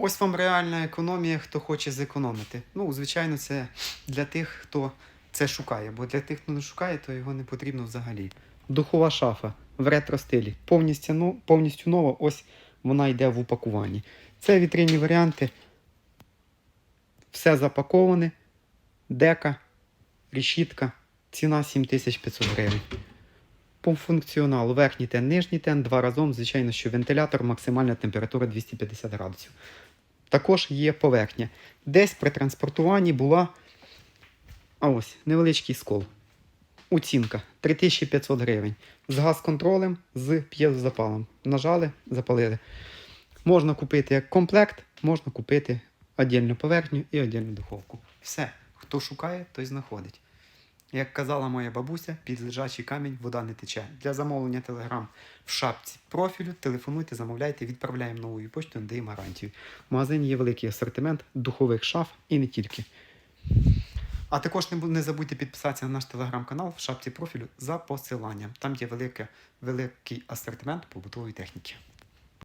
Ось вам реальна економія, хто хоче зекономити. Ну, звичайно, це для тих, хто це шукає, бо для тих, хто не шукає, то його не потрібно взагалі. Духова шафа в ретро-стилі. Повністю, ну, повністю нова, ось вона йде в упакуванні. Це вітринні варіанти. Все запаковане. Дека, решітка. Ціна 7500 гривень. По функціоналу верхній тен, нижній тен, два разом, звичайно, що вентилятор, максимальна температура 250 градусів. Також є поверхня. Десь при транспортуванні була а ось невеличкий скол. Оцінка 3500 гривень. З газ-контролем, з п'єзозапалом. Нажали, запалили. Можна купити як комплект, можна купити віддільну поверхню і віддільну духовку. Все, хто шукає, той знаходить. Як казала моя бабуся, під лежачий камінь вода не тече. Для замовлення телеграм в шапці профілю телефонуйте, замовляйте, відправляємо новою поштою, надаємо гарантію. В магазині є великий асортимент духових шаф і не тільки. А також не забудьте підписатися на наш телеграм-канал в шапці профілю за посиланням. Там є велике, великий асортимент побутової техніки.